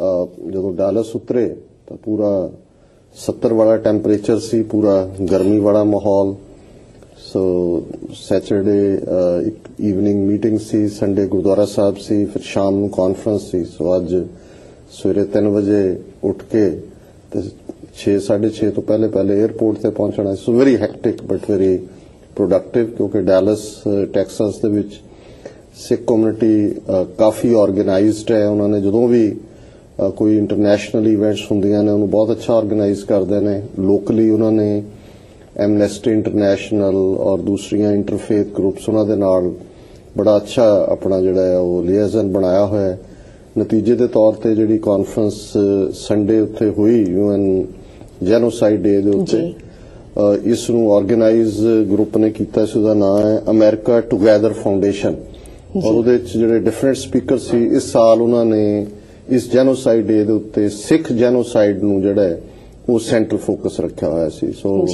ਜਦੋਂ ਡਾਲਸ ਉਤਰੇ ਤਾਂ ਪੂਰਾ 70 ਵਾਲਾ ਟੈਂਪਰੇਚਰ ਸੀ, ਪੂਰਾ ਗਰਮੀ ਵਾਲਾ ਮਾਹੌਲ। ਸੋ ਸੈਚਰਡੇ ਇੱਕ ਈਵਨਿੰਗ ਮੀਟਿੰਗ ਸੀ ਸੰਡੇ ਗੁਰਦੁਆਰਾ ਸਾਹਿਬ ਸੀ, ਫਿਰ ਸ਼ਾਮ ਨੂੰ ਕਾਨਫਰੰਸ ਸੀ। ਸੋ ਅੱਜ ਸਵੇਰੇ 3 ਵਜੇ ਉੱਠ ਕੇ ਤੇ 6:30 ਤੋਂ ਪਹਿਲੇ ਪਹਿਲੇ 에어ਪੋਰਟ ਤੇ ਪਹੁੰਚਣਾ। So very hectic but very productive ਕਿਉਂਕਿ ਡੈਲਸ ਟੈਕਸਾਸ ਦੇ ਵਿੱਚ ਸਿੱਖ ਕਮਿਊਨਿਟੀ ਕਾਫੀ ਆਰਗੇਨਾਈਜ਼ਡ ਹੈ। ਉਹਨਾਂ ਨੇ ਜਦੋਂ ਵੀ ਕੋਈ ਇੰਟਰਨੈਸ਼ਨਲ ਇਵੈਂਟਸ ਹੁੰਦੀਆਂ ਨੇ ਉਹਨੂੰ ਬਹੁਤ ਅੱਛਾ ਆਰਗੇਨਾਈਜ਼ ਕਰਦੇ ਨੇ ਲੋਕਲੀ ਉਹਨਾਂ ਨੇ ਐਮਨੈਸਟੀ ਇੰਟਰਨੈਸ਼ਨਲ ਔਰ ਦੂਸਰੀਆਂ ਇੰਟਰਫੇਥ ਗਰੁੱਪਸ ਉਹਨਾਂ ਦੇ ਨਾਲ ਬੜਾ ਅੱਛਾ ਆਪਣਾ ਜਿਹੜਾ ਹੈ ਉਹ ਲਿਆਜ਼ਨ ਬਣਾਇਆ ਹੋਇਆ ਹੈ। ਨਤੀਜੇ ਦੇ ਤੌਰ ਤੇ ਜਿਹੜੀ ਕਾਨਫਰੰਸ ਸੰਡੇ ਉੱਥੇ ਹੋਈ ਯੂਐਨ ਜੈਨੋਸਾਈਡ ਡੇ ਦੇ ਉੱਤੇ। ਇਸ ਨੂੰ ਆਰਗੇਨਾਈਜ਼ ਗਰੁੱਪ ਨੇ ਕੀਤਾ ਸੀ ਉਹਦਾ ਨਾਮ ਹੈ ਅਮਰੀਕਾ ਟੁਗੇਦਰ ਫਾਊਂਡੇਸ਼ਨ ਔਰ ਉਹਦੇ ਵਿੱਚ ਜਿਹੜੇ ਡਿਫਰੈਂਟ ਸਪੀਕਰ ਸੀ ਇਸ ਸਾਲ ਉਹਨਾਂ ਨੇ ਇਸ ਜੈਨੋਸਾਈਡ ਦੇ ਉੱਤੇ ਸਿੱਖ ਜੈਨੋਸਾਈਡ ਨੂੰ ਜਿਹੜਾ ਉਹ ਸੈਂਟਰ ਫੋਕਸ ਰੱਖਿਆ ਹੋਇਆ ਸੀ। ਸੋ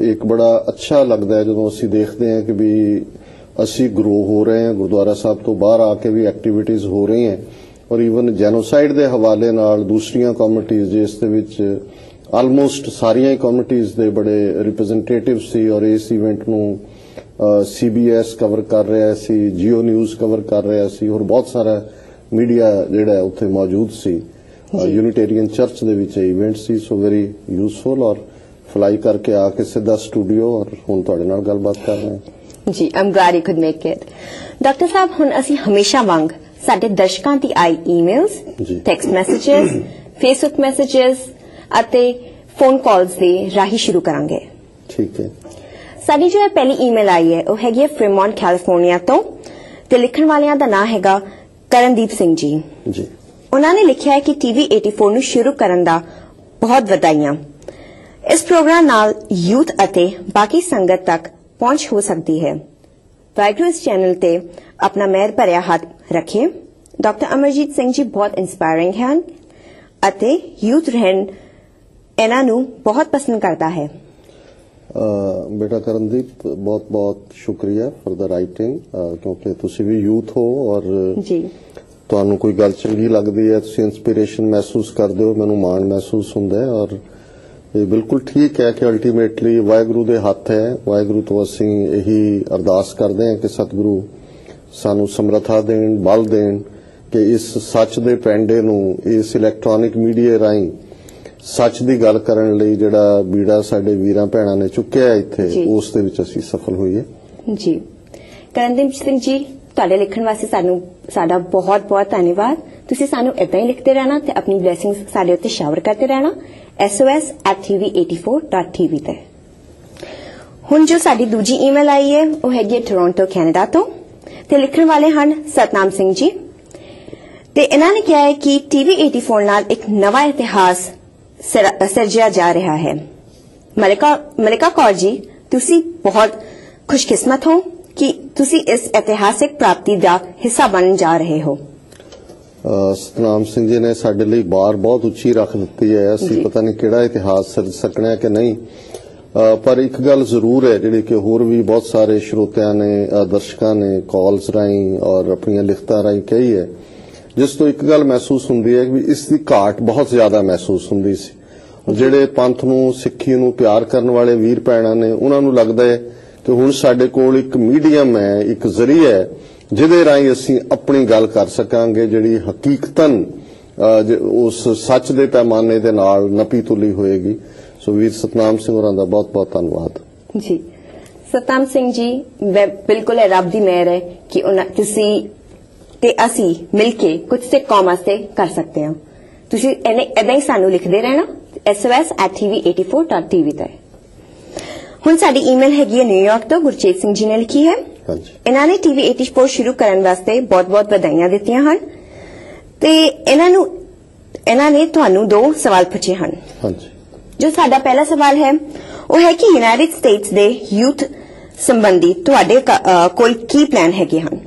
ਇੱਕ ਬੜਾ ਅੱਛਾ ਲੱਗਦਾ ਹੈ ਜਦੋਂ ਅਸੀਂ ਦੇਖਦੇ ਹਾਂ ਕਿ ਵੀ ਅਸੀਂ ਗਰੋ ਹੋ ਰਹੇ ਹਾਂ ਗੁਰਦੁਆਰਾ ਸਾਹਿਬ ਤੋਂ ਬਾਹਰ ਆ ਕੇ ਵੀ ਐਕਟੀਵਿਟੀਜ਼ ਹੋ ਰਹੀਆਂ ਔਰ ਈਵਨ ਜੈਨੋਸਾਈਡ ਦੇ ਹਵਾਲੇ ਨਾਲ ਦੂਸਰੀਆਂ ਕਮਿਊਨਿਟੀਆਂ ਜਿਸ ਦੇ ਵਿੱਚ ਆਲਮੋਸਟ ਸਾਰੀਆਂ ਹੀ ਕਮਿਊਨਿਟੀਆਂ ਦੇ ਬੜੇ ਰਿਪਰੈਜ਼ੈਂਟੇਟਿਵ ਸੀ ਔਰ ਇਸ ਇਵੈਂਟ ਨੂੰ ਸੀਬੀਐਸ ਕਵਰ ਕਰ ਰਿਹਾ ਸੀ ਜੀਓ ਨਿਊਜ਼ ਕਵਰ ਕਰ ਰਿਹਾ ਸੀ ਔਰ ਬਹੁਤ ਸਾਰਾ ਮੀਡੀਆ ਜਿਹੜਾ ਉੱਥੇ ਮੌਜੂਦ ਸੀ। ਯੂਨਿਟੇਰੀਅਨ ਚਰਚ ਦੇ ਵਿੱਚ ਇਵੈਂਟ ਸੀ ਸੋ ਵੈਰੀ ਯੂਸਫੁਲ ਔਰ ਫਲਾਈ ਕਰਕੇ ਆ ਕੇ ਸਿੱਧਾ ਸਟੂਡੀਓ ਔਰ ਹੁਣ ਤੁਹਾਡੇ ਨਾਲ ਗੱਲਬਾਤ ਕਰ ਰਹੇ ਜੀ I'm glad you could make it doctor ਸਾਹਿਬ ਹੁਣ ਅਸੀਂ ਹਮੇਸ਼ਾ ਮੰਗ ਸਾਡੇ ਦਰਸ਼ਕਾਂ ਦੀ ਆਈ emails text messages Facebook messages ਅਤੇ ਫੋਨ ਕਾਲਸ ਦੇ ਰਾਹੀਂ ਸ਼ੁਰੂ ਕਰਾਂਗੇ। ਠੀਕ ਹੈ। ਸਾਡੀ ਜੋ ਪਹਿਲੀ ਈਮੇਲ ਆਈ ਹੈ ਉਹ ਹੈਗੀ ਹੈ ਫ੍ਰੀਮੌਂਟ ਕੈਲੀਫੋਰਨੀਆ ਤੋਂ ਤੇ ਲਿਖਣ ਵਾਲਿਆਂ ਦਾ ਨਾਮ ਹੈਗਾ ਕਰਨਦੀਪ ਸਿੰਘ ਜੀ। ਜੀ। ਉਹਨਾਂ ਨੇ ਲਿਖਿਆ ਹੈ ਕਿ ਟੀਵੀ 84 ਨੂੰ ਸ਼ੁਰੂ ਕਰਨ ਦਾ ਬਹੁਤ ਵਧਾਈਆਂ। ਇਸ ਪ੍ਰੋਗਰਾਮ ਨਾਲ ਯੂਥ ਅਤੇ ਬਾਕੀ ਸੰਗਤ ਤੱਕ ਪਹੁੰਚ ਹੋ ਸਕਦੀ ਹੈ। ਵਾਹਿਗੁਰੂ ਇਸ ਚੈਨਲ ਤੇ ਆਪਣਾ ਮਿਹਰ ਭਰਿਆ ਹੱਥ ਰੱਖੇ। ਡਾਕਟਰ ਅਮਰਜੀਤ ਸਿੰਘ ਜੀ ਬਹੁਤ ਇਨਸਪਾਇਰਿੰਗ ਹਨ ਅਤੇ ਯੂਥ ਰਹਿਣ ਇਹਨਾਂ ਨੂੰ ਬਹੁਤ ਪਸੰਦ ਕਰਦਾ ਹੈ। ਬੇਟਾ ਕਰਨਦੀਪ ਬਹੁਤ ਬਹੁਤ ਸ਼ੁਕਰੀਆ ਫॉर ਦਾ ਰਾਈਟਿੰਗ ਕਿਉਂਕਿ ਤੁਸੀਂ ਵੀ ਯੂਥ ਹੋ ਔਰ ਜੀ। ਤੁਹਾਨੂੰ ਕੋਈ ਗੱਲ ਚੰਗੀ ਲੱਗਦੀ ਹੈ ਤੁਸੀਂ ਇਨਸਪੀਰੇਸ਼ਨ ਮਹਿਸੂਸ ਕਰਦੇ ਹੋ ਮੈਨੂੰ ਮਾਣ ਮਹਿਸੂਸ ਹੁੰਦਾ ਹੈ ਔਰ ਇਹ ਬਿਲਕੁਲ ਠੀਕ ਹੈ ਕਿ ਅਲਟੀਮੇਟਲੀ ਵਾਹਿਗੁਰੂ ਦੇ ਹੱਥ ਹੈ ਵਾਹਿਗੁਰੂ ਤੋਂ ਅਸੀਂ ਇਹੀ ਅਰਦਾਸ ਕਰਦੇ ਹਾਂ ਕਿ ਸਤਿਗੁਰੂ ਸਾਨੂੰ ਸਮਰੱਥਾ ਦੇਣ ਬਲ ਦੇਣ ਕਿ ਇਸ ਸੱਚ ਦੇ ਪੈਂਡੇ ਨੂੰ ਇਸ ਇਲੈਕਟ੍ਰੋਨਿਕ ਮੀਡੀਆ ਰਾਹੀਂ ਸੱਚ ਦੀ ਗੱਲ ਕਰਨ ਲਈ ਜਿਹੜਾ ਬੀੜਾ ਸਾਡੇ ਵੀਰਾਂ ਭੈਣਾਂ ਨੇ ਚੁੱਕਿਆ ਇੱਥੇ। ਉਸ ਦੇ ਵਿੱਚ ਅਸੀਂ ਸਫਲ ਹੋਈਏ। ਜੀ। ਕਰਨਦੀਪ ਸਿੰਘ ਜੀ ਤੁਹਾਡੇ ਲਿਖਣ ਵਾਸਤੇ ਸਾਨੂੰ ਸਾਡਾ ਬਹੁਤ-ਬਹੁਤ ਧੰਨਵਾਦ। ਤੁਸੀਂ ਸਾਨੂੰ ਇਦਾਂ ਹੀ ਲਿਖਦੇ ਰਹਿਣਾ ਤੇ ਆਪਣੀ ਬਲੇਸਿੰਗਸ ਸਾਡੇ ਉੱਤੇ ਸ਼ਾਵਰ ਕਰਦੇ ਰਹਿਣਾ। Sos@tv84.tv ਤੇ। ਹੁਣ ਜੋ ਸਾਡੀ ਦੂਜੀ ਈਮੇਲ ਆਈ ਹੈ ਉਹ ਹੈਗੀ ਹੈ ਟੋਰਾਂਟੋ ਕੈਨੇਡਾ ਤੋਂ। ਤੇ ਲਿਖਣ ਵਾਲੇ ਹਨ ਸਤਨਾਮ ਸਿੰਘ ਜੀ। ਤੇ ਇਹਨਾਂ ਨੇ ਕਿਹਾ ਹੈ ਕਿ ਟੀਵੀ 84 ਨਾਲ ਇੱਕ ਨਵਾਂ ਇਤਿਹਾਸ ਸਿਰਜਿਆ ਜਾ ਰਿਹਾ ਹੈ। ਮਲਿਕਾ ਮਲਿਕਾ ਕੌਰ ਜੀ ਤੁਸੀਂ ਬਹੁਤ ਖੁਸ਼ਕਿਸਮਤ ਹੋ ਕਿ ਤੁਸੀਂ ਇਸ ਇਤਿਹਾਸਿਕ ਪ੍ਰਾਪਤੀ ਦਾ ਹਿੱਸਾ ਬਣਨ ਜਾ ਰਹੇ ਹੋ। ਸਤਨਾਮ ਸਿੰਘ ਜੀ ਨੇ ਸਾਡੇ ਲਈ ਬਾਰ ਬਹੁਤ ਉੱਚੀ ਰੱਖ ਦਿੱਤੀ ਹੈ। ਅਸੀਂ। ਪਤਾ ਨਹੀਂ ਕਿਹੜਾ ਇਤਿਹਾਸ ਸਿਰਜ ਸਕਣਾ ਹੈ ਕਿ ਨਹੀਂ। ਪਰ ਇੱਕ ਗੱਲ ਜ਼ਰੂਰ ਹੈ ਜਿਹੜੀ ਕਿ ਹੋਰ ਵੀ ਬਹੁਤ ਸਾਰੇ ਸਰੋਤਿਆਂ ਨੇ ਦਰਸ਼ਕਾਂ ਨੇ ਕਾਲਸ ਰਾਹੀਂ ਔਰ ਆਪਣੀਆਂ ਲਿਖਤਾਂ ਰਾਹੀਂ ਕਹੀ ਹੈ। ਜਿਸ ਤੋਂ ਇੱਕ ਗੱਲ ਮਹਿਸੂਸ ਹੁੰਦੀ ਹੈ ਕਿ ਇਸ ਦੀ ਘਾਟ ਬਹੁਤ ਜ਼ਿਆਦਾ ਮਹਿਸੂਸ ਹੁੰਦੀ ਸੀ। ਜਿਹੜੇ ਪੰਥ ਨੂੰ, ਸਿੱਖੀ ਨੂੰ ਪਿਆਰ ਕਰਨ ਵਾਲੇ ਵੀਰ ਭੈਣਾਂ ਨੇ, ਉਹਨਾਂ ਨੂੰ ਲੱਗਦਾ ਹੈ ਕਿ ਹੁਣ ਸਾਡੇ ਕੋਲ ਇੱਕ ਮੀਡੀਅਮ ਹੈ, ਇੱਕ ਜ਼ਰੀਆ ਹੈ, ਜਿਹਦੇ ਰਾਹੀਂ ਅਸੀਂ ਆਪਣੀ ਗੱਲ ਕਰ ਸਕਾਂਗੇ, ਜਿਹੜੀ ਹਕੀਕਤਨ ਉਸ ਸੱਚ ਦੇ ਪੈਮਾਨੇ ਦੇ ਨਾਲ ਨਪੀ ਤੁਲੀ ਹੋਏਗੀ। ਸੋ ਵੀਰ ਸਤਨਾਮ ਸਿੰਘ ਹੋਰਾਂ ਦਾ ਬਹੁਤ ਬਹੁਤ ਧੰਨਵਾਦ। ਜੀ। ਸਤਨਾਮ ਸਿੰਘ ਜੀ ਬਿਲਕੁਲ ਰੱਬ ਦੀ ਮਿਹਰ ਹੈ ਕਿ ਉਹਨਾਂ, ਤੁਸੀਂ ਤੇ ਅਸੀਂ ਮਿਲ ਕੇ ਕੁਝ ਤੇ ਕੌਮ ਵਾਸਤੇ ਕਰ ਸਕਦੇ ਹਾਂ। ਤੁਸੀਂ ਇਹਨੇ ਇਦਾਂ ਹੀ ਸਾਨੂੰ ਲਿਖਦੇ ਰਹਿਣਾ sos@tv84.tv ਤੇ। ਹੁਣ ਸਾਡੀ ਈਮੇਲ ਹੈਗੀ ਹੈ ਨਿਊਯਾਰਕ ਤੋਂ ਗੁਰਚੇਤ ਸਿੰਘ ਜੀ ਨੇ ਲਿਖੀ ਹੈ। ਹਾਂਜੀ। ਇਹਨਾਂ ਨੇ ਟੀਵੀ 84 ਸ਼ੁਰੂ ਕਰਨ ਵਾਸਤੇ ਬਹੁਤ-ਬਹੁਤ ਵਧਾਈਆਂ ਦਿੱਤੀਆਂ ਹਨ। ਤੇ ਇਹਨਾਂ ਨੂੰ ਇਹਨਾਂ ਨੇ ਤੁਹਾਨੂੰ ਦੋ ਸਵਾਲ ਪੁੱਛੇ ਹਨ। ਹਾਂਜੀ। ਜੋ ਸਾਡਾ ਪਹਿਲਾ ਸਵਾਲ ਹੈ ਉਹ ਹੈ ਕਿ ਯੂਨਾਈਟਿਡ ਸਟੇਟਸ ਦੇ ਯੂਥ ਸੰਬੰਧੀ ਤੁਹਾਡੇ ਕੋਲ ਕੀ ਪਲਾਨ ਹੈਗੇ ਹਨ?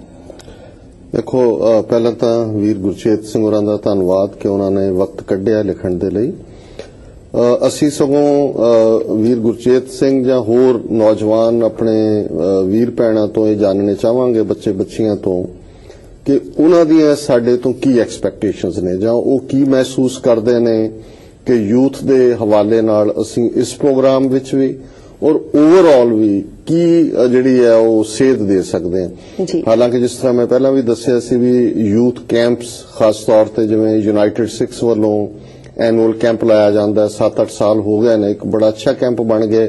ਦੇਖੋ ਪਹਿਲਾਂ ਤਾਂ ਵੀਰ ਗੁਰਚੇਤ ਸਿੰਘ ਹੋਰਾਂ ਦਾ ਧੰਨਵਾਦ ਕਿ ਉਹਨਾਂ ਨੇ ਵਕਤ ਕੱਢਿਆ ਲਿਖਣ ਦੇ ਲਈ। ਅਸੀਂ ਸਗੋਂ ਵੀਰ ਗੁਰਚੇਤ ਸਿੰਘ ਜਾਂ ਹੋਰ ਨੌਜਵਾਨ ਆਪਣੇ ਵੀਰ ਭੈਣਾਂ ਤੋਂ ਇਹ ਜਾਣਨੇ ਚਾਹਾਂਗੇ ਬੱਚੇ ਬੱਚੀਆਂ ਤੋਂ ਕਿ ਉਹਨਾਂ ਦੀਆਂ ਸਾਡੇ ਤੋਂ ਕੀ ਐਕਸਪੈਕਟੇਸ਼ਨਸ ਨੇ ਜਾਂ ਉਹ ਕੀ ਮਹਿਸੂਸ ਕਰਦੇ ਨੇ ਕਿ ਯੂਥ ਦੇ ਹਵਾਲੇ ਨਾਲ ਅਸੀਂ ਇਸ ਪ੍ਰੋਗਰਾਮ ਵਿੱਚ ਵੀ ਔਰ ਓਵਰਆਲ ਵੀ ਕੀ ਜਿਹੜੀ ਹੈ ਉਹ ਸੇਧ ਦੇ ਸਕਦੇ ਹਾਂ। ਹਾਲਾਂਕਿ ਜਿਸ ਤਰ੍ਹਾਂ ਮੈਂ ਪਹਿਲਾਂ ਵੀ ਦੱਸਿਆ ਸੀ ਵੀ ਯੂਥ ਕੈਂਪਸ ਖਾਸ ਤੌਰ ਤੇ ਜਿਵੇਂ ਯੂਨਾਈਟਿਡ ਸਿਕਸ ਵੱਲੋਂ ਐਨੂਅਲ ਕੈਂਪ ਲਾਇਆ ਜਾਂਦਾ 7-8 ਸਾਲ ਹੋ ਗਏ ਨੇ ਇੱਕ ਬੜਾ ਅੱਛਾ ਕੈਂਪ ਬਣ ਗਿਆ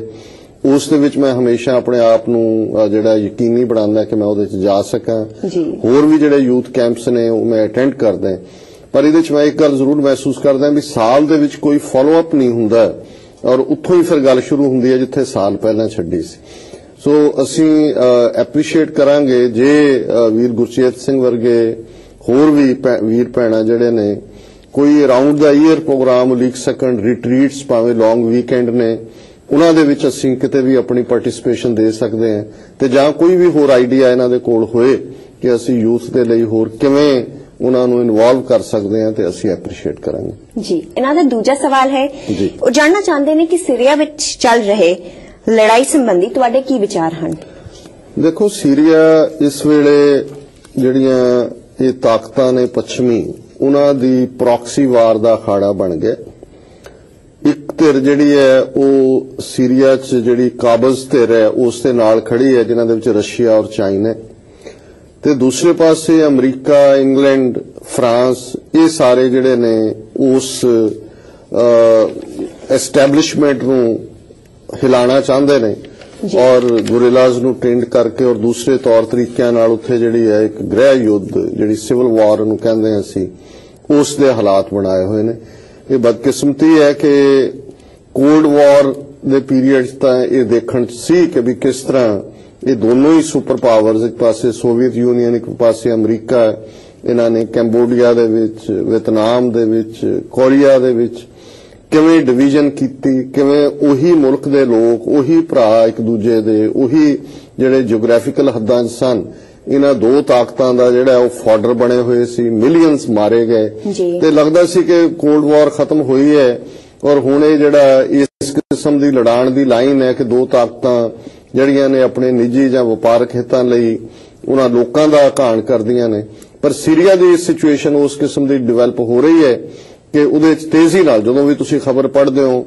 ਉਸ ਦੇ ਵਿੱਚ ਮੈਂ ਹਮੇਸ਼ਾ ਆਪਣੇ ਆਪ ਨੂੰ ਜਿਹੜਾ ਯਕੀਨੀ ਬਣਾਉਂਦਾ ਕਿ ਮੈਂ ਉਹਦੇ ਵਿੱਚ ਜਾ ਸਕਾਂ। ਹੋਰ ਵੀ ਜਿਹੜੇ ਯੂਥ ਕੈਂਪਸ ਨੇ ਉਹ ਮੈਂ ਅਟੈਂਡ ਕਰਦਾ ਪਰ ਇਹਦੇ ਵਿੱਚ ਮੈਂ ਇੱਕ ਗੱਲ ਜ਼ਰੂਰ ਮਹਿਸੂਸ ਕਰਦਾ ਵੀ ਸਾਲ ਦੇ ਵਿੱਚ ਕੋਈ ਫਾਲੋ ਅਪ ਨਹੀਂ ਹੁੰਦਾ। ਔਰ ਉੱਥੋਂ ਹੀ ਫਿਰ ਗੱਲ ਸ਼ੁਰੂ ਹੁੰਦੀ ਹੈ ਜਿੱਥੇ ਸਾਲ ਪਹਿਲਾਂ ਛੱਡੀ ਸੀ। ਸੋ ਅਸੀਂ ਐਪਰੀਸ਼ੀਏਟ ਕਰਾਂਗੇ ਜੇ ਵੀਰ ਗੁਰਚੇਤ ਸਿੰਘ ਵਰਗੇ ਹੋਰ ਵੀ ਵੀਰ ਭੈਣਾ ਜਿਹੜੇ ਨੇ, ਕੋਈ ਅਰਾਊਂਡ ਦਾ ਈਅਰ ਪ੍ਰੋਗਰਾਮ ਲੀਕ ਸਕਣ ਰਿਟਰੀਟਸ ਭਾਵੇਂ ਲੌਂਗ ਵੀਕਐਂਡ ਨੇ, ਉਹਨਾਂ ਦੇ ਵਿੱਚ ਅਸੀਂ ਕਿਤੇ ਵੀ ਆਪਣੀ ਪਾਰਟਿਸਿਪੇਸ਼ਨ ਦੇ ਸਕਦੇ ਹਾਂ। ਤੇ ਜਾਂ ਕੋਈ ਵੀ ਹੋਰ ਆਈਡੀਆ ਇਹਨਾਂ ਦੇ ਕੋਲ ਹੋਏ ਕਿ ਅਸੀਂ ਯੂਥ ਦੇ ਲਈ ਹੋਰ ਕਿਵੇਂ ਉਹਨਾਂ ਨੂੰ ਇਨਵੋਲਵ ਕਰ ਸਕਦੇ ਹਾਂ ਤੇ ਅਸੀਂ ਐਪਰੀਸ਼ੀਏਟ ਕਰਾਂਗੇ। ਜੀ ਇਹਨਾਂ ਦਾ ਦੂਜਾ ਸਵਾਲ ਹੈ। ਉਹ ਜਾਣਨਾ ਚਾਹੁੰਦੇ ਨੇ ਕਿ ਸੀਰੀਆ ਵਿੱਚ ਚੱਲ ਰਹੇ ਲੜਾਈ ਸੰਬੰਧੀ ਤੁਹਾਡੇ ਕੀ ਵਿਚਾਰ ਹਨ? ਦੇਖੋ ਸੀਰੀਆ ਇਸ ਵੇਲੇ ਜਿਹੜੀਆਂ ਇਹ ਤਾਕਤਾਂ ਨੇ ਪੱਛਮੀ ਉਹਨਾਂ ਦੀ ਪ੍ਰੌਕਸੀ ਵਾਰ ਦਾ ਅਖਾੜਾ ਬਣ ਗਿਆ। ਇੱਕ ਧਿਰ ਜਿਹੜੀ ਹੈ ਉਹ ਸੀਰੀਆ 'ਚ ਜਿਹੜੀ ਕਾਬਜ਼ ਧਿਰ ਹੈ ਉਸ ਦੇ ਨਾਲ ਖੜੀ ਹੈ ਜਿਨ੍ਹਾਂ ਦੇ ਵਿੱਚ ਰਸ਼ੀਆ ਔਰ ਚਾਈਨਾ ਹੈ। ਤੇ ਦੂਸਰੇ ਪਾਸੇ ਅਮਰੀਕਾ ਇੰਗਲੈਂਡ ਫਰਾਂਸ ਇਹ ਸਾਰੇ ਜਿਹੜੇ ਨੇ ਉਸ ਐਸਟੈਬਲਿਸ਼ਮੈਂਟ ਨੂੰ ਹਿਲਾਣਾ ਚਾਹੁੰਦੇ ਨੇ। ਔਰ ਗੁਰਿਲਾਜ਼ ਨੂੰ ਟ੍ਰੇਨਡ ਕਰਕੇ ਔਰ ਦੂਸਰੇ ਤੌਰ ਤਰੀਕਿਆਂ ਨਾਲ ਉੱਥੇ ਜਿਹੜੀ ਹੈ ਇੱਕ ਗ੍ਰਹਿ ਯੁੱਧ ਜਿਹੜੀ ਸਿਵਲ ਵਾਰ ਨੂੰ ਕਹਿੰਦੇ ਅਸੀਂ ਉਸ ਦੇ ਹਾਲਾਤ ਬਣਾਏ ਹੋਏ ਨੇ ਇਹ ਬਦਕਿਸਮਤੀ ਹੈ ਕਿ ਕੋਲਡ ਵਾਰ ਦੇ ਪੀਰੀਅਡ ਤਾਂ ਇਹ ਦੇਖਣ ਸੀ ਕਿ ਵੀ ਕਿਸ ਤਰ੍ਹਾਂ ਇਹ ਦੋਨੋਂ ਹੀ ਸੁਪਰ ਪਾਵਰਸ ਇੱਕ ਪਾਸੇ ਸੋਵੀਅਤ ਯੂਨੀਅਨ ਇੱਕ ਪਾਸੇ ਅਮਰੀਕਾ ਇਹਨਾਂ ਨੇ ਕੰਬੋਡੀਆ ਦੇ ਵਿੱਚ ਵੀਅਤਨਾਮ ਦੇ ਵਿੱਚ ਕੋਰੀਆ ਦੇ ਵਿੱਚ ਕਿਵੇਂ ਡਿਵੀਜ਼ਨ ਕੀਤੀ ਕਿਵੇਂ ਉਹੀ ਮੁਲਕ ਦੇ ਲੋਕ ਉਹੀ ਭਰਾ ਇੱਕ ਦੂਜੇ ਦੇ ਉਹੀ ਜਿਹੜੇ ਜੀਓਗ੍ਰਾਫੀਕਲ ਹੱਦਾਂ 'ਚ ਸਨ ਇਹਨਾਂ ਦੋ ਤਾਕਤਾਂ ਦਾ ਜਿਹੜਾ ਉਹ ਫਾਡਰ ਬਣੇ ਹੋਏ ਸੀ ਮਿਲੀਅਨਸ ਮਾਰੇ ਗਏ। ਤੇ ਲੱਗਦਾ ਸੀ ਕਿ ਕੋਲਡ ਵਾਰ ਖਤਮ ਹੋਈ ਹੈ ਔਰ ਹੁਣ ਇਹ ਜਿਹੜਾ ਇਸ ਕਿਸਮ ਦੀ ਲੜਾਣ ਦੀ ਲਾਈਨ ਹੈ ਕਿ ਦੋ ਤਾਕਤਾਂ ਜਿਹੜੀਆਂ ਨੇ ਆਪਣੇ ਨਿੱਜੀ ਜਾਂ ਵਪਾਰਕ ਹਿੱਤਾਂ ਲਈ ਉਹਨਾਂ ਲੋਕਾਂ ਦਾ ਘਾਣ ਕਰਦੀਆਂ ਨੇ ਪਰ ਸੀਰੀਆ ਦੀ ਸਿਚੁਏਸ਼ਨ ਉਸ ਕਿਸਮ ਦੀ ਡਿਵੈਲਪ ਹੋ ਰਹੀ ਹੈ ਕਿ ਉਹਦੇ ਵਿੱਚ ਤੇਜ਼ੀ ਨਾਲ ਜਦੋਂ ਵੀ ਤੁਸੀਂ ਖਬਰ ਪੜ੍ਹਦੇ ਹੋ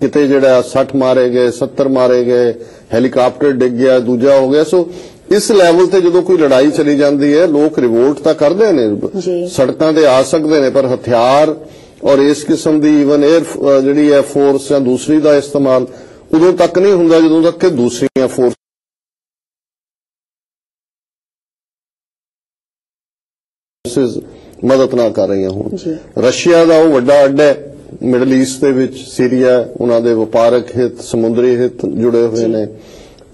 ਕਿਤੇ ਜਿਹੜਾ 60 ਮਾਰੇ ਗਏ 70 ਮਾਰੇ ਗਏ ਹੈਲੀਕਾਪਟਰ ਡਿੱਗ ਗਿਆ ਦੂਜਾ ਹੋ ਗਿਆ ਸੋ ਇਸ ਲੈਵਲ ਤੇ ਜਦੋਂ ਕੋਈ ਲੜਾਈ ਚਲੀ ਜਾਂਦੀ ਹੈ ਲੋਕ ਰਿਵੋਲਟ ਤਾਂ ਕਰਦੇ ਨੇ। ਸੜਕਾਂ ਤੇ ਆ ਸਕਦੇ ਨੇ ਪਰ ਹਥਿਆਰ ਔਰ ਇਸ ਕਿਸਮ ਦੀ ਇਵਨ 에ਅਰ ਜਿਹੜੀ ਹੈ ਫੋਰਸ ਜਾਂ ਦੂਸਰੀ ਦਾ ਇਸਤੇਮਾਲ ਉਦੋਂ ਤੱਕ ਨਹੀਂ ਹੁੰਦਾ ਜਦੋਂ ਤੱਕ ਕਿ ਦੂਸਰੀਆਂ ਫੋਰਸ ਫੋਰਸਿਸ ਮਦਦ ਨਾ ਕਰ ਰਹੀਆਂ ਹੋਣ। ਰਸ਼ੀਆ ਦਾ ਉਹ ਵੱਡਾ ਅੱਡਾ ਹੈ ਮਿਡਲ ਈਸਟ ਦੇ ਵਿੱਚ ਸੀਰੀਆ ਉਹਨਾਂ ਦੇ ਵਪਾਰਕ ਹਿੱਤ ਸਮੁੰਦਰੀ ਹਿੱਤ ਜੁੜੇ ਹੋਏ ਨੇ।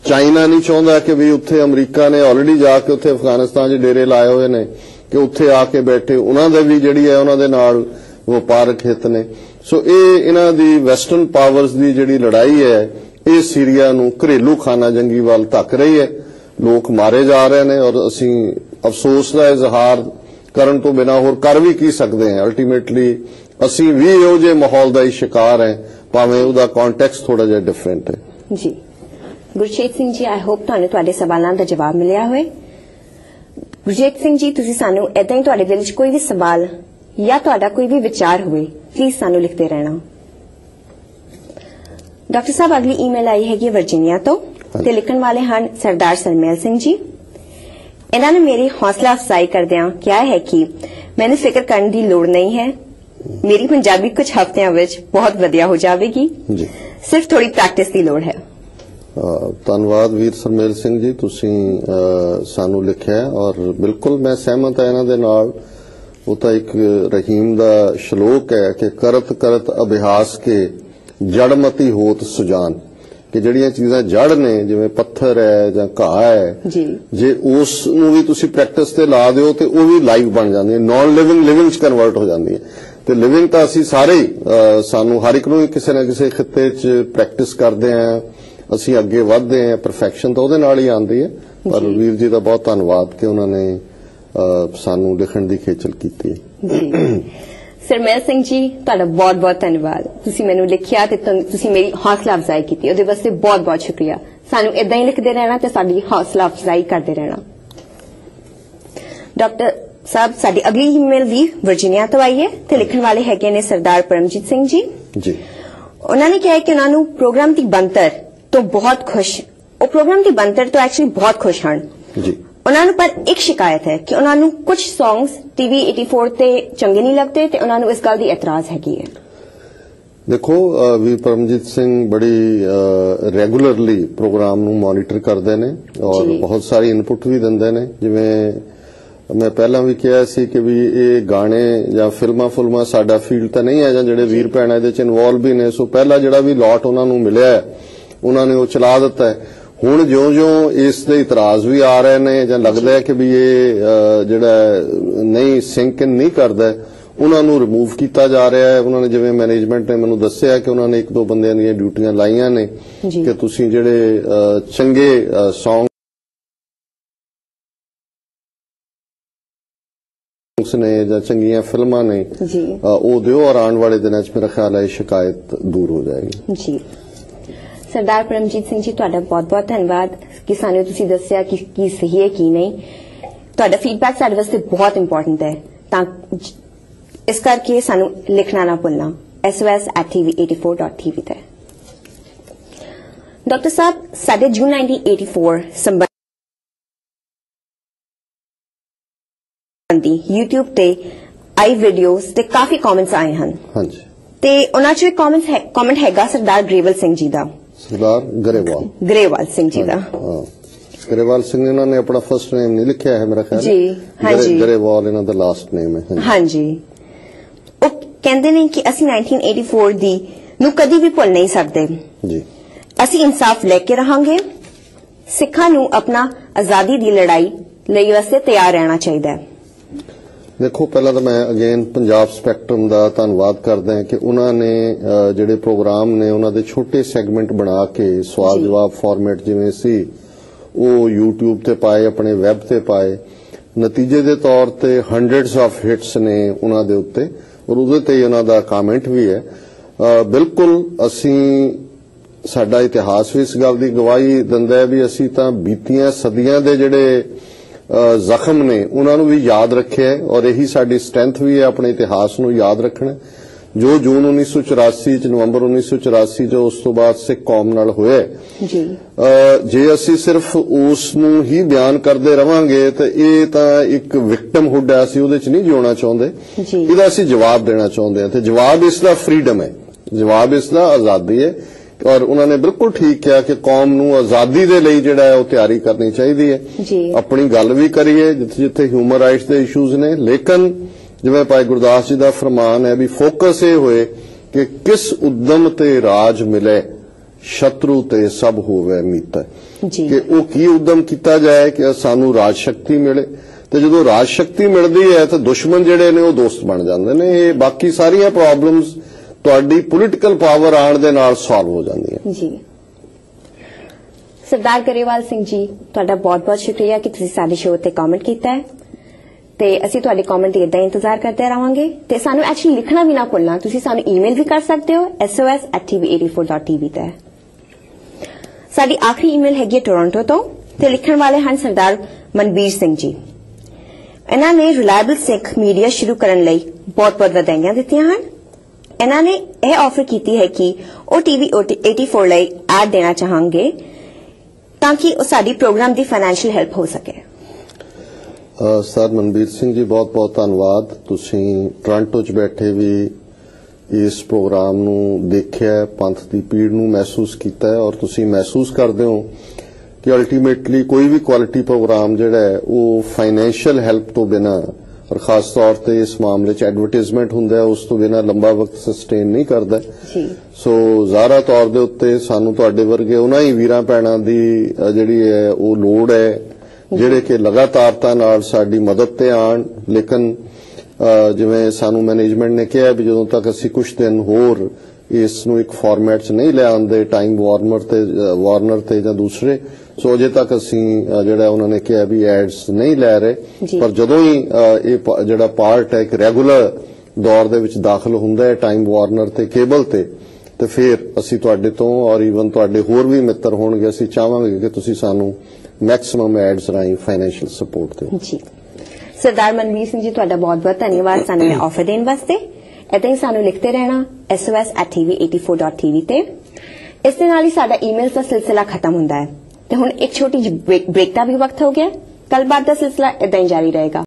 ਚਾਈਨਾ ਨਹੀਂ ਚਾਹੁੰਦਾ ਕਿ ਵੀ ਉੱਥੇ ਅਮਰੀਕਾ ਨੇ ਆਲਰੇਡੀ ਜਾ ਕੇ ਉੱਥੇ ਅਫਗਾਨਿਸਤਾਨ 'ਚ ਡੇਰੇ ਲਾਏ ਹੋਏ ਨੇ ਕਿ ਉੱਥੇ ਆ ਕੇ ਬੈਠੇ। ਉਹਨਾਂ ਦੇ ਵੀ ਜਿਹੜੀ ਹੈ ਉਹਨਾਂ ਦੇ ਨਾਲ ਵਪਾਰਕ ਹਿੱਤ ਨੇ। ਸੋ ਇਹ ਇਹਨਾਂ ਦੀ ਵੈਸਟਰਨ ਪਾਵਰਸ ਦੀ ਜਿਹੜੀ ਲੜਾਈ ਹੈ, ਇਹ ਸੀਰੀਆ ਨੂੰ ਘਰੇਲੂ ਖਾਨਾ ਜੰਗੀ ਵੱਲ ਧੱਕ ਰਹੀ ਹੈ। ਲੋਕ ਮਾਰੇ ਜਾ ਰਹੇ ਨੇ ਔਰ ਅਸੀਂ ਅਫਸੋਸ ਦਾ ਇਜ਼ਹਾਰ ਕਰਨ ਤੋਂ ਬਿਨਾ ਹੋਰ ਕਰ ਵੀ ਕੀ ਸਕਦੇ ਹਾਂ। ਅਲਟੀਮੇਟਲੀ ਅਸੀਂ ਵੀ ਇਹੋ ਜਿਹੇ ਮਾਹੌਲ ਦਾ ਹੀ ਸ਼ਿਕਾਰ ਹੈ, ਭਾਵੇਂ ਉਹਦਾ ਕੰਟੈਕਸਟ ਥੋੜਾ ਜਿਹਾ ਡਿਫਰੈਂਟ ਹੈ। ਜੀ। ਗੁਰਸ਼ੇਤ ਸਿੰਘ ਜੀ ਆਈ ਹੋਪ ਤੁਹਾਨੂੰ ਤੁਹਾਡੇ ਸਵਾਲਾਂ ਦਾ ਜਵਾਬ ਮਿਲਿਆ ਹੋਵੇ। ਗੁਰਜੀਤ ਸਿੰਘ ਜੀ, ਤੁਸੀਂ ਸਾਨੂੰ ਇਦਾਂ ਹੀ ਤੁਹਾਡੇ ਦਿਲ 'ਚ ਕੋਈ ਵੀ ਸਵਾਲ ਜਾਂ ਤੁਹਾਡਾ ਕੋਈ ਵੀ ਵਿਚਾਰ ਹੋਵੇ ਪਲੀਜ਼ ਸਾਨੂੰ ਲਿਖਦੇ ਰਹਿਣਾ। ਡਾਕਟਰ ਸਾਹਿਬ ਅਗਲੀ ਈਮੇਲ ਆਈ ਹੈਗੀ ਵਰਜੀਨੀਆ ਤੋਂ ਤੇ ਲਿਖਣ ਵਾਲੇ ਹਨ ਸਰਦਾਰ ਸਰਮੇਲ ਸਿੰਘ ਜੀ। ਇਹਨਾਂ ਨੇ ਮੇਰੀ ਹੌਸਲਾ ਅਫਜ਼ਾਈ ਕਰਦਿਆਂ ਕਿਹਾ ਹੈ ਕਿ ਮੈਨੂੰ ਫਿਕਰ ਕਰਨ ਦੀ ਲੋੜ ਨਹੀਂ ਹੈ। ਮੇਰੀ ਪੰਜਾਬੀ ਕੁਝ ਹਫ਼ਤਿਆਂ ਵਿੱਚ ਬਹੁਤ ਵਧੀਆ ਹੋ ਜਾਵੇਗੀ। ਜੀ। ਸਿਰਫ ਥੋੜੀ ਪ੍ਰੈਕਟਿਸ ਦੀ ਲੋੜ ਹੈ। ਧੰਨਵਾਦ ਵੀਰ ਸਰਮੇਲ ਸਿੰਘ ਜੀ ਤੁਸੀਂ ਸਾਨੂੰ ਲਿਖਿਆ ਔਰ ਬਿਲਕੁਲ ਮੈਂ ਸਹਿਮਤ ਹਾਂ ਇਹਨਾਂ ਦੇ ਨਾਲ। ਉਹ ਤਾਂ ਇੱਕ ਰਹੀਮ ਦਾ ਸ਼ਲੋਕ ਹੈ ਕਿ ਕਰਤ ਕਰਤ ਅਭਿਆਸ ਕੇ ਜੜਮਤੀ ਹੋਤ ਸੁਜਾਨ। ਕਿ ਜਿਹੜੀਆਂ ਚੀਜ਼ਾਂ ਜੜ ਨੇ ਜਿਵੇਂ ਪੱਥਰ ਹੈ ਜਾਂ ਘਾਹ ਹੈ ਜੀ। ਉਸ ਨੂੰ ਵੀ ਤੁਸੀਂ ਪ੍ਰੈਕਟਿਸ ਤੇ ਲਾ ਦਿਓ ਤੇ ਉਹ ਵੀ ਲਾਈਵ ਬਣ ਜਾਂਦੀ ਹੈ। ਨਾਨ ਲਿਵਿੰਗ ਲਿਵਿੰਗ ਚ ਕਨਵਰਟ ਹੋ ਜਾਂਦੀ ਹੈ। ਤੇ ਲਿਵਿੰਗ ਤਾਂ ਅਸੀਂ ਸਾਰੇ ਸਾਨੂੰ ਹਰ ਇੱਕ ਨੂੰ ਕਿਸੇ ਨਾ ਕਿਸੇ ਖਿੱਤੇ 'ਚ ਪ੍ਰੈਕਟਿਸ ਕਰਦੇ ਆਂ ਅਸੀਂ ਅੱਗੇ ਵਧਦੇ ਆਂ ਪਰਫੈਕਸ਼ਨ ਤਾਂ ਉਹਦੇ ਨਾਲ ਹੀ ਆਉਂਦੀ ਹੈ। ਪਰ। ਵੀਰ ਜੀ ਦਾ ਬਹੁਤ ਧੰਨਵਾਦ ਕਿ ਉਹਨਾਂ ਨੇ ਸਾਨੂੰ ਲਿਖਣ ਦੀ ਖੇਚਲ ਕੀਤੀ ਜੀ। ਸਰਮੇਲ ਸਿੰਘ ਜੀ ਤੁਹਾਡਾ ਬਹੁਤ ਬਹੁਤ ਧੰਨਵਾਦ। ਤੁਸੀਂ ਮੈਨੂੰ ਲਿਖਿਆ ਤੇ ਤੁਸੀਂ ਮੇਰੀ ਹੌਸਲਾ ਅਫਜ਼ਾਈ ਕੀਤੀ। ਉਹਦੇ ਵਾਸਤੇ ਬਹੁਤ ਬਹੁਤ ਸ਼ੁਕਰੀਆ। ਸਾਨੂੰ ਇਦਾਂ ਹੀ ਲਿਖਦੇ ਰਹਿਣਾ ਤੇ ਸਾਡੀ ਹੌਸਲਾ ਅਫਜ਼ਾਈ ਕਰਦੇ ਰਹਿਣਾ। ਡਾਕਟਰ ਸਾਹਿਬ ਸਾਡੀ ਅਗਲੀ ਈਮੇਲ ਵੀ ਵਰਜੀਨੀਆ ਤੋਂ ਆਈ ਹੈ ਤੇ ਲਿਖਣ ਵਾਲੇ ਹੈਗੇ ਨੇ ਸਰਦਾਰ ਪਰਮਜੀਤ ਸਿੰਘ ਜੀ। ਜੀ। ਉਹਨਾਂ ਨੇ ਕਿਹਾ ਕਿ ਉਹਨਾਂ ਨੂੰ ਪ੍ਰੋਗਰਾਮ ਦੀ ਬੰਤਰ ਤੋਂ ਬਹੁਤ ਖੁਸ਼ ਉਹ ਪ੍ਰੋਗਰਾਮ ਦੀ ਬੰਤਰ ਤੋਂ ਐਕਚੁਅਲੀ ਬਹੁਤ ਖੁਸ਼ ਹਨ। ਜੀ। ਉਹਨਾਂ ਨੂੰ ਪਰ ਇੱਕ ਸ਼ਿਕਾਇਤ ਹੈ ਕਿ ਉਹਨਾਂ ਨੂੰ ਕੁਝ ਸੌਂਗਸ ਟੀਵੀ 84 ਤੇ ਚੰਗੇ ਨਹੀਂ ਲੱਗਦੇ ਤੇ ਉਹਨਾਂ ਨੂੰ ਇਸ ਗੱਲ ਦੀ ਇਤਰਾਜ਼ ਹੈਗੀ ਹੈ। ਦੇਖੋ ਵੀ ਪਰਮਜੀਤ ਸਿੰਘ ਬੜੀ ਰੈਗੂਲਰਲੀ ਪ੍ਰੋਗਰਾਮ ਨੂੰ ਮੋਨੀਟਰ ਕਰਦੇ ਨੇ ਔਰ। ਬਹੁਤ ਸਾਰੀ ਇਨਪੁਟ ਵੀ ਦਿੰਦੇ ਨੇ। ਜਿਵੇਂ ਮੈਂ ਪਹਿਲਾਂ ਵੀ ਕਿਹਾ ਸੀ ਕਿ ਵੀ ਇਹ ਗਾਣੇ ਜਾਂ ਫਿਲਮਾਂ ਫੁਲਮਾਂ ਸਾਡਾ ਫੀਲਡ ਤਾਂ ਨਹੀਂ ਹੈ ਜਾਂ ਜਿਹੜੇ ਵੀਰ ਭੈਣਾਂ ਇਹਦੇ ਚ ਇਨਵੋਲਵ ਵੀ ਨੇ ਸੋ ਪਹਿਲਾਂ ਜਿਹੜਾ ਵੀ ਲੋਟ ਉਹਨਾਂ ਨੂੰ ਮਿਲਿਆ ਉਹਨਾਂ ਨੇ ਉਹ ਚਲਾ ਦਿੱਤਾ ਹੈ। ਹੁਣ ਜਿਉਂ-ਜਿਉਂ ਇਸ ਦੇ ਇਤਰਾਜ਼ ਵੀ ਆ ਰਹੇ ਨੇ ਜਾਂ ਲੱਗਦਾ ਹੈ ਕਿ ਵੀ ਇਹ ਜਿਹੜਾ ਨਹੀਂ ਸਿੰਕ ਨਹੀਂ ਕਰਦਾ ਉਹਨਾਂ ਨੂੰ ਰਿਮੂਵ ਕੀਤਾ ਜਾ ਰਿਹਾ ਹੈ। ਉਹਨਾਂ ਨੇ ਜਿਵੇਂ ਮੈਨੇਜਮੈਂਟ ਨੇ ਮੈਨੂੰ ਦੱਸਿਆ ਕਿ ਉਹਨਾਂ ਨੇ ਇੱਕ ਦੋ ਬੰਦਿਆਂ ਦੀਆਂ ਡਿਊਟੀਆਂ ਲਾਈਆਂ ਨੇ। ਕਿ ਤੁਸੀਂ ਜਿਹੜੇ ਚੰਗੇ ਸੌਂਗ ਨੇ ਜਾਂ ਚੰਗੀਆਂ ਫਿਲਮਾਂ ਨੇ ਉਹ ਦਿਓ ਔਰ ਆਉਣ ਵਾਲੇ ਦਿਨਾਂ 'ਚ ਮੇਰਾ ਖਿਆਲ ਹੈ ਸ਼ਿਕਾਇਤ ਦੂਰ ਹੋ ਜਾਏਗੀ। ਜੀ। ਸਰਦਾਰ ਪਰਮਜੀਤ ਸਿੰਘ ਜੀ ਤੁਹਾਡਾ ਬਹੁਤ-ਬਹੁਤ ਧੰਨਵਾਦ। ਕਿ ਸਾਨੂੰ ਤੁਸੀਂ ਦੱਸਿਆ ਕਿ ਕੀ ਸਹੀ ਹੈ ਕੀ ਨਹੀਂ। ਤੁਹਾਡਾ ਫੀਡਬੈਕ ਸਾਡੇ ਵਾਸਤੇ ਬਹੁਤ ਇੰਪੋਰਟੈਂਟ ਹੈ। ਤਾਂ ਇਸ ਕਰਕੇ ਸਾਨੂੰ ਲਿਖਣਾ ਨਾ ਭੁੱਲਣਾ। Sos@tv84.tv ਤੇ। ਡਾਕਟਰ ਸਾਹਿਬ ਸਾਡੇ ਜੂਨ 1984 ਸੰਬੰਧੀ YouTube ਤੇ ਆਈ ਵੀਡੀਓਜ਼ ਤੇ ਕਾਫੀ ਕਮੈਂਟਸ ਆਏ ਹਨ। ਹਾਂਜੀ। ਤੇ ਉਹਨਾਂ ਚੋਂ ਇੱਕ ਕਮੈਂਟ ਹੈ ਕਮੈਂਟ ਹੈਗਾ ਸਰਦਾਰ ਗ੍ਰੇਵਲ ਸਿੰਘ ਜੀ ਦਾ। ਸਰਦਾਰ ਗਰੇਵਾਲ। ਗਰੇਵਾਲ ਸਿੰਘ ਜੀ ਦਾ। ਹਾਂ ਗਰੇਵਾਲ ਸਿੰਘ ਇਹਨਾਂ ਨੇ ਆਪਣਾ ਫਰਸਟ ਨੇਮ ਨਹੀਂ ਲਿਖਿਆ ਹੈ ਮੇਰਾ ਖਿਆਲ। ਹੈ। ਜੀ, ਹਾਂਜੀ। ਗਰੇ- ਗਰੇਵਾਲ ਇਹਨਾਂ ਦਾ ਲਾਸਟ ਨੇਮ ਹੈ। ਹਾਂਜੀ। ਉਹ ਕਹਿੰਦੇ ਨੇ ਕਿ ਅਸੀਂ 1984 ਦੀ ਨੂੰ ਕਦੀ ਵੀ ਭੁੱਲ ਨਹੀਂ ਸਕਦੇ। ਜੀ। ਅਸੀਂ ਇਨਸਾਫ ਲੈ ਕੇ ਰਹਾਂਗੇ। ਸਿੱਖਾਂ ਨੂੰ ਆਪਣਾ ਆਜ਼ਾਦੀ ਦੀ ਲੜਾਈ ਲਈ ਵਾਸਤੇ ਤਿਆਰ ਰਹਿਣਾ ਚਾਹੀਦਾ ਹੈ। ਦੇਖੋ ਪਹਿਲਾਂ ਤਾਂ ਮੈਂ ਅਗੇਨ ਪੰਜਾਬ ਸਪੈਕਟਰਮ ਦਾ ਧੰਨਵਾਦ ਕਰਦਾ ਹਾਂ ਕਿ ਉਹਨਾਂ ਨੇ ਜਿਹੜੇ ਪ੍ਰੋਗਰਾਮ ਨੇ ਉਹਨਾਂ ਦੇ ਛੋਟੇ ਸੈਗਮੈਂਟ ਬਣਾ ਕੇ ਸਵਾਲ। ਜਵਾਬ ਫਾਰਮੈਟ ਜਿਵੇਂ ਸੀ ਉਹ YouTube ਤੇ ਪਾਏ ਆਪਣੇ ਵੈਬ ਤੇ ਪਾਏ ਨਤੀਜੇ ਦੇ ਤੌਰ ਤੇ ਹੰਡਰਡਸ ਆਫ ਹਿੱਟਸ ਨੇ ਉਹਨਾਂ ਦੇ ਉੱਤੇ ਔਰ ਉਹਦੇ ਤੇ ਉਹਨਾਂ ਦਾ ਕਮੈਂਟ ਵੀ ਹੈ ਬਿਲਕੁਲ ਅਸੀਂ ਸਾਡਾ ਇਤਿਹਾਸ ਵੀ ਇਸ ਗੱਲ ਦੀ ਗਵਾਹੀ ਦਿੰਦਾ ਹੈ ਵੀ ਅਸੀਂ ਤਾਂ ਬੀਤੀਆਂ ਸਦੀਆਂ ਦੇ ਜਿਹੜੇ ਜ਼ਖਮ ਨੇ ਉਹਨਾਂ ਨੂੰ ਵੀ ਯਾਦ ਰੱਖਿਆ ਹੈ ਔਰ ਇਹੀ ਸਾਡੀ ਸਟਰੈਂਥ ਵੀ ਹੈ ਆਪਣੇ ਇਤਿਹਾਸ ਨੂੰ ਯਾਦ ਰੱਖਣਾ ਜੋ ਜੂਨ 1984 ਚ ਨਵੰਬਰ 1984 ਚ ਉਸ ਤੋਂ ਬਾਅਦ ਸਿੱਖ ਕੌਮ ਨਾਲ ਹੋਇਆ ਜੀ। ਜੇ ਅਸੀਂ ਸਿਰਫ ਉਸ ਨੂੰ ਹੀ ਬਿਆਨ ਕਰਦੇ ਰਵਾਂਗੇ ਤਾਂ ਇਹ ਤਾਂ ਇੱਕ ਵਿਕਟਮਹੁੱਡ ਹੈ ਅਸੀਂ ਉਹਦੇ ਚ ਨਹੀਂ ਜਿਉਣਾ ਚਾਹੁੰਦੇ। ਜੀ। ਇਹਦਾ ਅਸੀਂ ਜਵਾਬ ਦੇਣਾ ਚਾਹੁੰਦੇ ਹਾਂ। ਤੇ ਜਵਾਬ ਇਸ ਦਾ ਫਰੀडम ਹੈ। ਜਵਾਬ ਇਸ ਦਾ ਆਜ਼ਾਦੀ ਹੈ। ਔਰ ਉਹਨਾਂ ਨੇ ਬਿਲਕੁਲ ਠੀਕ ਕਿਹਾ ਕਿ ਕੌਮ ਨੂੰ ਆਜ਼ਾਦੀ ਦੇ ਲਈ ਜਿਹੜਾ ਹੈ ਉਹ ਤਿਆਰੀ ਕਰਨੀ ਚਾਹੀਦੀ ਹੈ। ਆਪਣੀ ਗੱਲ ਵੀ ਕਰੀਏ ਜਿੱਥੇ ਜਿੱਥੇ ਹਿਊਮਨ ਰਾਈਟਸ ਦੇ ਇਸ਼ੂਜ਼ ਨੇ ਲੇਕਿਨ ਜਿਵੇਂ ਭਾਈ ਗੁਰਦਾਸ ਜੀ ਦਾ ਫਰਮਾਨ ਹੈ ਵੀ ਫੋਕਸ ਇਹ ਹੋਏ ਕਿ ਕਿਸ ਉਦਮ ਤੇ ਰਾਜ ਮਿਲੇ ਸ਼ਤਰੂ ਤੇ ਸਭ ਹੋਵੇ ਮੀਤ ਜੀ। ਕਿ ਉਹ ਕੀ ਉਦਮ ਕੀਤਾ ਜਾਏ ਕਿ ਸਾਨੂੰ ਰਾਜ ਸ਼ਕਤੀ ਮਿਲੇ ਤੇ ਜਦੋਂ ਰਾਜ ਸ਼ਕਤੀ ਮਿਲਦੀ ਹੈ ਤਾਂ ਦੁਸ਼ਮਣ ਜਿਹੜੇ ਨੇ ਉਹ ਦੋਸਤ ਬਣ ਜਾਂਦੇ ਨੇ ਇਹ ਬਾਕੀ ਸਾਰੀਆਂ ਪ੍ਰੋਬਲਮਸ ਤੁਹਾਡੀ ਪੋਲੀਟੀਕਲ ਪਾਵਰ ਆਣ ਦੇ ਨਾਲ ਸੋਲਵ ਹੋ ਜਾਂਦੀਆਂ ਜੀ। ਸਰਦਾਰ ਗਰੇਵਾਲ ਸਿੰਘ ਜੀ, ਤੁਹਾਡਾ ਬਹੁਤ-ਬਹੁਤ ਸ਼ੁਕਰੀਆ ਕਿ ਤੁਸੀਂ ਸਾਡੇ ਸ਼ੋਅ ਤੇ ਕਮੈਂਟ ਕੀਤਾ ਹੈ। ਤੇ ਅਸੀਂ ਤੁਹਾਡੇ ਕਮੈਂਟ ਦੀ ਇਦਾਂ ਇੰਤਜ਼ਾਰ ਕਰਦੇ ਰਹਾਂਗੇ। ਤੇ ਸਾਨੂੰ ਐਕਚੁਅਲੀ ਲਿਖਣਾ ਵੀ ਨਾ ਭੁੱਲਣਾ, ਤੁਸੀਂ ਸਾਨੂੰ ਈਮੇਲ ਵੀ ਕਰ ਸਕਦੇ ਹੋ sos@tv84.tv ਤੇ। ਸਾਡੀ ਆਖਰੀ ਈਮੇਲ ਹੈਗੀ ਹੈ ਟੋਰਾਂਟੋ ਤੋਂ, ਤੇ ਲਿਖਣ ਵਾਲੇ ਹਨ ਸਰਦਾਰ ਮਨਬੀਰ ਸਿੰਘ ਜੀ। ਇਹਨਾਂ ਨੇ ਰਿਲਾਇਬਲ ਸਿੱਖ ਮੀਡੀਆ ਸ਼ੁਰੂ ਕਰਨ ਲਈ ਬਹੁਤ-ਬਹੁਤ ਵਧਾਈਆਂ ਦਿੱਤੀਆਂ ਹਨ। ਇਹਨਾਂ ਨੇ ਇਹ ਆਫਰ ਕੀਤੀ ਹੈ ਕਿ ਉਹ ਟੀਵੀ 84 ਲਈ ਐਡ ਦੇਣਾ ਚਾਹਾਂਗੇ ਤਾਂ ਕਿ ਉਹ ਸਾਡੀ ਪ੍ਰੋਗਰਾਮ ਦੀ ਫਾਈਨੈਂਸ਼ੀਅਲ ਹੈਲਪ ਹੋ ਸਕੇ। ਸਰ ਮਨਬੀਰ ਸਿੰਘ ਜੀ ਬਹੁਤ ਬਹੁਤ ਧੰਨਵਾਦ। ਤੁਸੀਂ ਟੋਰਾਂਟੋ 'ਚ ਬੈਠੇ ਵੀ ਇਸ ਪ੍ਰੋਗਰਾਮ ਨੂੰ ਦੇਖਿਆ ਹੈ, ਪੰਥ ਦੀ ਪੀੜ ਨੂੰ ਮਹਿਸੂਸ ਕੀਤਾ ਔਰ ਤੁਸੀਂ ਮਹਿਸੂਸ ਕਰਦੇ ਹੋ ਕਿ ਅਲਟੀਮੇਟਲੀ ਕੋਈ ਵੀ ਕੁਆਲਿਟੀ ਪ੍ਰੋਗਰਾਮ ਜਿਹੜਾ ਹੈ ਉਹ ਫਾਈਨੈਂਸ਼ੀਅਲ ਹੈਲਪ ਤੋਂ ਬਿਨਾ ਔਰ ਖਾਸ ਤੌਰ ਤੇ ਇਸ ਮਾਮਲੇ 'ਚ ਐਡਵਰਟਾਈਜ਼ਮੈਂਟ ਹੁੰਦਾ ਹੈ ਉਸ ਤੋਂ ਬਿਨਾ ਲੰਬਾ ਵਕਤ ਸਸਟੇਨ ਨਹੀਂ ਕਰਦਾ। ਜੀ। ਸੋ ਜ਼ਾਹਰਾ ਤੌਰ ਦੇ ਉੱਤੇ ਸਾਨੂੰ ਤੁਹਾਡੇ ਵਰਗੇ ਉਹਨਾਂ ਹੀ ਵੀਰਾਂ ਭੈਣਾਂ ਦੀ ਜਿਹੜੀ ਹੈ ਉਹ ਲੋੜ ਹੈ ਜਿਹੜੇ ਕਿ ਲਗਾਤਾਰਤਾ ਨਾਲ ਸਾਡੀ ਮਦਦ ਤੇ ਆਣ ਲੇਕਿਨ ਜਿਵੇਂ ਸਾਨੂੰ ਮੈਨੇਜਮੈਂਟ ਨੇ ਕਿਹਾ ਵੀ ਜਦੋਂ ਤੱਕ ਅਸੀਂ ਕੁਝ ਦਿਨ ਹੋਰ ਇਸ ਨੂੰ ਇੱਕ ਫਾਰਮੈਟ 'ਚ ਨਹੀਂ ਲੈ ਆਉਂਦੇ ਟਾਈਮ ਵਾਰਨਰ ਤੇ ਵਾਰਨਰ ਤੇ ਜਾਂ ਦੂਸਰੇ ਸੋ ਅਜੇ ਤੱਕ ਅਸੀਂ ਜਿਹੜਾ ਉਹਨਾਂ ਨੇ ਕਿਹਾ ਵੀ ਐਡਸ ਨਹੀਂ ਲੈ ਰਹੇ। ਪਰ ਜਦੋਂ ਹੀ ਇਹ ਜਿਹੜਾ ਪਾਰਟ ਹੈ ਇੱਕ ਰੈਗੂਲਰ ਦੌਰ ਦੇ ਵਿੱਚ ਦਾਖਲ ਹੁੰਦਾ ਹੈ ਟਾਈਮ ਵਾਰਨਰ ਤੇ ਕੇਬਲ ਤੇ ਤੇ ਫਿਰ ਅਸੀਂ ਤੁਹਾਡੇ ਤੋਂ ਔਰ ਈਵਨ ਤੁਹਾਡੇ ਹੋਰ ਵੀ ਮਿੱਤਰ ਹੋਣਗੇ ਅਸੀਂ ਚਾਹਾਂਗੇ ਕਿ ਤੁਸੀਂ ਸਾਨੂੰ ਮੈਕਸਿਮਮ ਐਡਸ ਰਾਹੀਂ ਫਾਈਨੈਂਸ਼ੀਅਲ ਸਪੋਰਟ ਦਿਓ। ਜੀ। ਸਰਦਾਰ ਮਨਵੀਰ ਸਿੰਘ ਜੀ ਤੁਹਾਡਾ ਬਹੁਤ-ਬਹੁਤ ਧੰਨਵਾਦ। ਸਾਨੂੰ ਇਹ ਆਫਰ ਦੇਣ ਵਾਸਤੇ। ਇਦਾਂ ਹੀ ਸਾਨੂੰ ਲਿਖਦੇ ਰਹਿਣਾ sos@tv84.tv ਤੇ। ਇਸ ਦੇ ਨਾਲ ਹੀ ਸਾਡਾ ਈਮੇਲਸ ਦਾ ਸਿਲਸਿਲਾ ਖਤਮ ਹੁੰਦਾ ਹੈ। ਤੇ ਹੁਣ ਇੱਕ ਛੋਟੀ ਜਿਹੀ ਬ੍ਰੇਕ ਦਾ ਵੀ ਵਕਤ ਹੋ ਗਿਆ। ਕੱਲ ਬਾਅਦ ਦਾ ਸਿਲਸਿਲਾ ਇਦਾਂ ਹੀ ਜਾਰੀ ਰਹੇਗਾ।